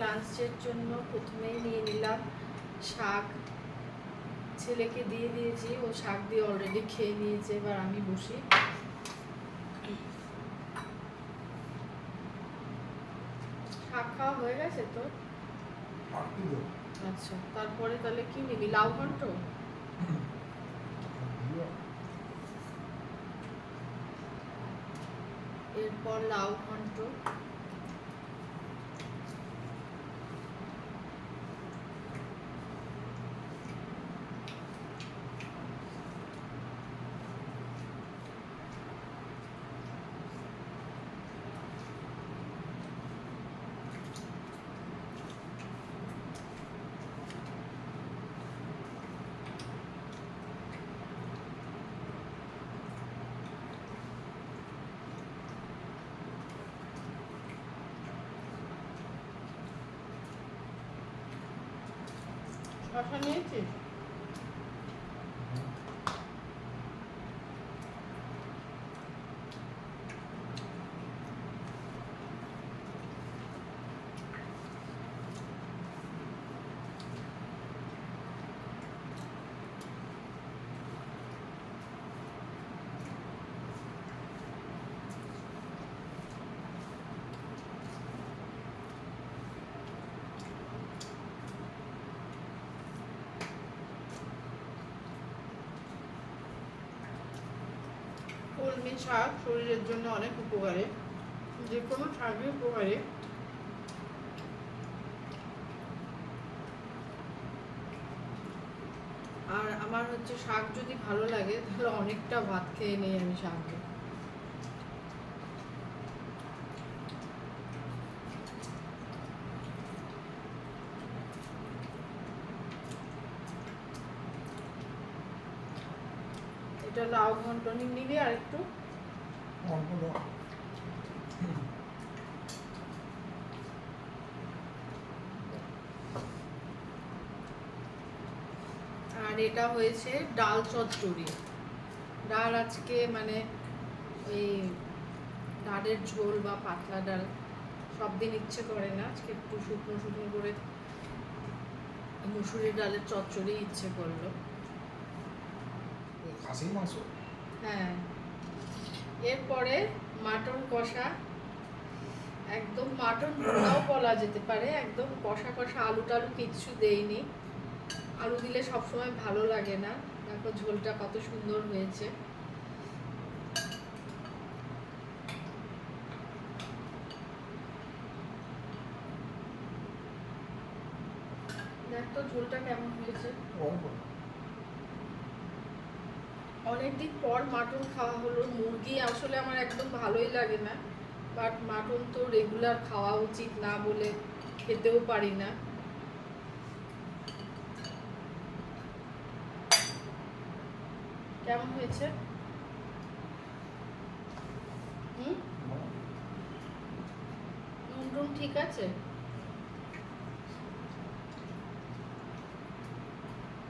লাঞ্চের জন্য প্রথমেই নিয়ে নিলাম শাক। ছেলেকে দিয়ে দিয়েছি, ও শাক দিয়ে অলরেডি খেয়ে নিয়েছে, এবার আমি বসি। শাক খাওয়া হয়ে গেছে তো? আচ্ছা তারপরে তাহলে কি নিবি, লাউ ঘন্ট? এরপর লাউ ঘন্ট। Acho que কলমি শাক শরীরের জন্য অনেক উপকারে। যে কোনো শাকই উপকারে। আর আমার হচ্ছে শাক যদি ভালো লাগে, তাহলে অনেকটা ভাত খেয়ে নেই আমি শাক দিয়ে। এটা লাউ ঘন্ট নিবি আর একটু। আর এটা হয়েছে ডাল চচ্চড়ি। ডাল আজকে মানে ওই ডালের ঝোল বা পাতলা ডাল সব দিন ইচ্ছে করে না। আজকে একটু শুকনো শুকনো করে মুসুরির ডালের চচ্চড়ি ইচ্ছে করল। খাসির মাংস? হ্যাঁ। এরপরে মাটন কষা। একদম মাটন ভুনাও বলা যেতে পারে। একদম কষা কষা আলু টালু কিচ্ছু দেইনি। আলু দিলে সবসময় ভালো লাগে না। দেখো ঝোলটা কত সুন্দর হয়েছে। দেখ তো ঝোলটা কেমন হয়েছে। অনেকদিন পর মাটন খাওয়া হলো, মুরগি আসলে আমার একদম ভালোই লাগে না বাট মাটন তো রেগুলার খাওয়া উচিত না বলে খেতেও পারি না। কেমন হয়েছে? ঠিক আছে?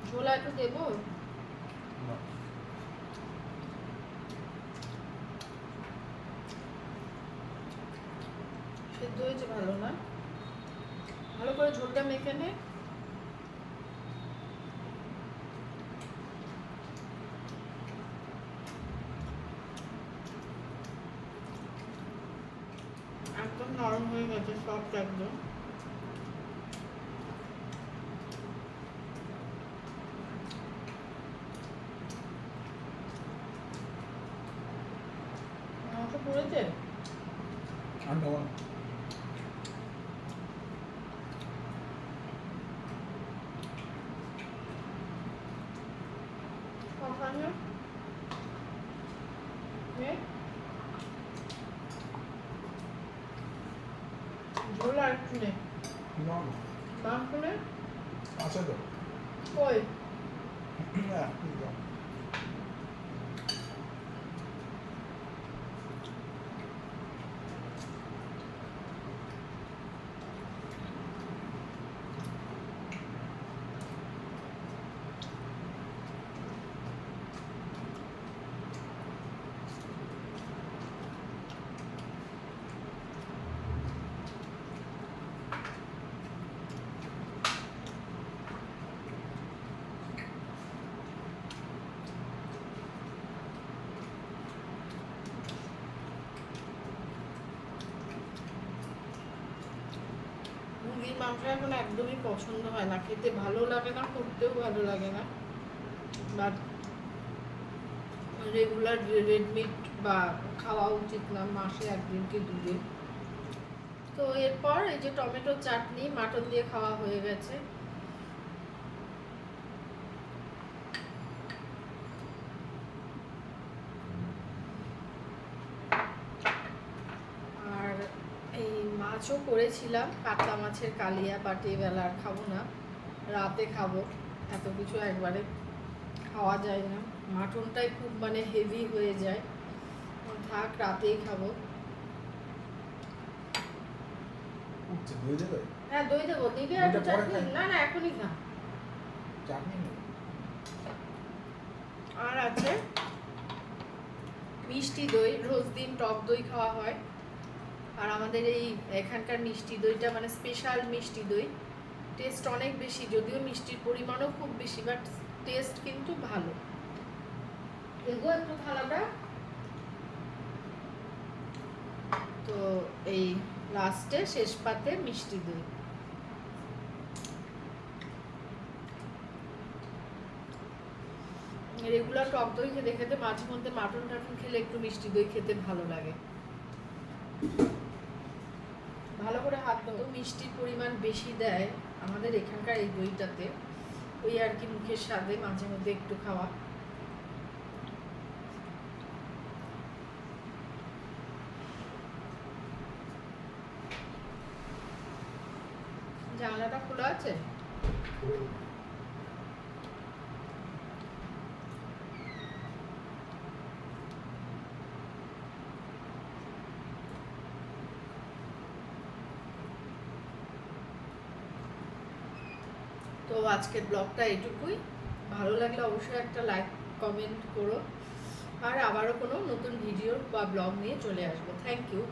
ঝোলা একটু দেবো? হয়েছে ভালো না। ভালো করে ঝোলটা মেখে নে। একদম নরম হয়ে গেছে সফট একদম। পড়েছে? আর ওখানে নে। ঝোল আর একটু নে? না, না। মাংস নে? আছে তো। কই? মাংস এখন একদমই পছন্দ হয় না। খেতে ভালো লাগে না, করতেও ভালো লাগে না। বাট রেগুলার রেড মিট বা খাওয়া উচিত না, মাসে একদিন কি দুদিন। তো এরপর এই যে টমেটো চাটনি, মাটন দিয়ে খাওয়া হয়ে গেছে আর এই মাছও করেছিলাম। কাতলা মাছের কালিয়া বাটি বেলা আর খাব না। রাতে খাব। এত কিছু একবারে খাওয়া যায় না। মাটনটাই খুব মানে হেভি হয়ে যায়। থাক রাতেই খাব। হ্যাঁ দই দেবো। দিবি আর চাটনি। না না এখনই খা। আর আছে মিষ্টি দই রোজ দিন টক দই খাওয়া হয়। আর আমাদের এই এখানকার মিষ্টি দইটা মানে স্পেশাল মিষ্টি দই টেস্ট অনেক বেশি, যদিও মিষ্টির পরিমাণও খুব বেশি বাট টেস্ট কিন্তু ভালো। দেখব একটু থালাটা তো এই লাস্টে শেষ পাতে মিষ্টি দই। রেগুলার টক দই খেতে খেতে মাঝে মধ্যে মাটন টাটন খেলে একটু মিষ্টি দই খেতে ভালো লাগে। মিষ্টির পরিমাণ বেশি দেয় আমাদের এখানকার এই দইটাতে। ওই আর কি মুখের স্বাদে মাঝে মধ্যে একটু খাওয়া। জানলাটা খোলা আছে? তো আজকের ব্লগটা এটুকুই। ভালো লাগলে অবশ্যই একটা লাইক কমেন্ট করো। আর আবারও কোনো নতুন ভিডিও বা ব্লগ নিয়ে চলে আসব। Thank you